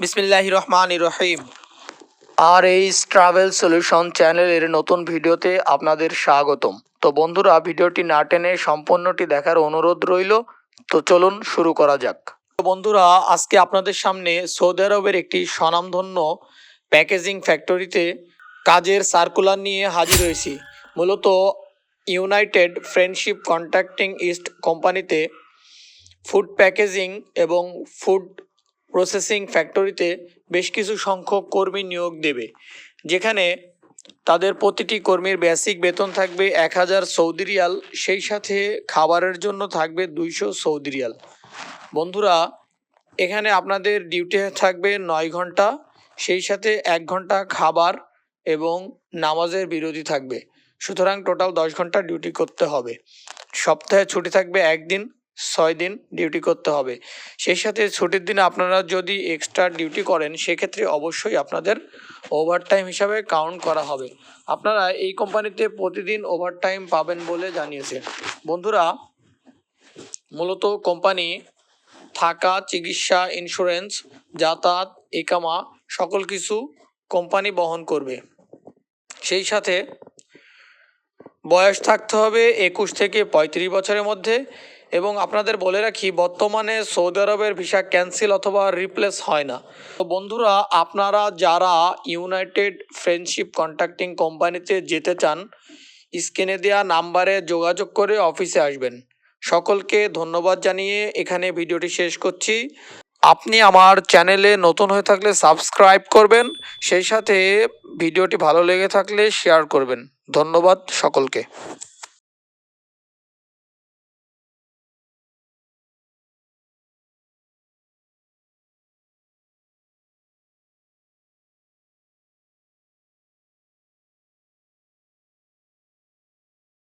বিসমিল্লাহ রহমান রহিম আর এই ট্রাভেল সলিউশন চ্যানেলের নতুন ভিডিওতে আপনাদের স্বাগতম। তো বন্ধুরা, ভিডিওটি না টেনে সম্পূর্ণটি দেখার অনুরোধ রইল। তো চলুন শুরু করা যাক। তো বন্ধুরা, আজকে আপনাদের সামনে সৌদি আরবের একটি স্বনামধন্য প্যাকেজিং ফ্যাক্টরিতে কাজের সার্কুলার নিয়ে হাজির হয়েছি। মূলত ইউনাইটেড ফ্রেন্ডশিপ কন্ট্রাক্টিং ইস্ট কোম্পানিতে ফুড প্যাকেজিং এবং ফুড প্রসেসিং ফ্যাক্টরিতে বেশ কিছু সংখ্যক কর্মী নিয়োগ দেবে, যেখানে তাদের প্রতিটি কর্মীর বেসিক বেতন থাকবে এক হাজার সৌদি রিয়াল, সেই সাথে খাবারের জন্য থাকবে দুইশো সৌদি রিয়াল। বন্ধুরা, এখানে আপনাদের ডিউটি থাকবে নয় ঘণ্টা, সেই সাথে এক ঘণ্টা খাবার এবং নামাজের বিরতি থাকবে। সুতরাং টোটাল দশ ঘণ্টা ডিউটি করতে হবে। সপ্তাহে ছুটি থাকবে একদিন ছয় দিন ডিউটি করতে হবে। সেই সাথে ছুটির দিনে আপনারা যদি এক্সট্রা ডিউটি করেন, সেক্ষেত্রে অবশ্যই আপনাদের ওভারটাইম হিসাবে কাউন্ট করা হবে। আপনারা এই কোম্পানিতে প্রতিদিন ওভারটাইম পাবেন বলে জানিয়েছে। বন্ধুরা, মূলত কোম্পানি থাকা, চিকিৎসা ইন্স্যুরেন্স যাতায়াত, একামা, সকল কিছু কোম্পানি বহন করবে। সেই সাথে বয়স থাকতে হবে একুশ থেকে পঁয়ত্রিশ বছরের মধ্যে। এবং আপনাদের বলে রাখি, বর্তমানে সৌদি আরবের ভিসা ক্যান্সেল অথবা রিপ্লেস হয় না। তো বন্ধুরা, আপনারা যারা ইউনাইটেড ফ্রেন্ডশিপ কন্ট্রাক্টিং কোম্পানিতে যেতে চান, স্ক্রিনে দেওয়া নাম্বারে যোগাযোগ করে অফিসে আসবেন। সকলকে ধন্যবাদ জানিয়ে এখানে ভিডিওটি শেষ করছি। আপনি আমার চ্যানেলে নতুন হয়ে থাকলে সাবস্ক্রাইব করবেন, সেই সাথে ভিডিওটি ভালো লেগে থাকলে শেয়ার করবেন। ধন্যবাদ সকলকে।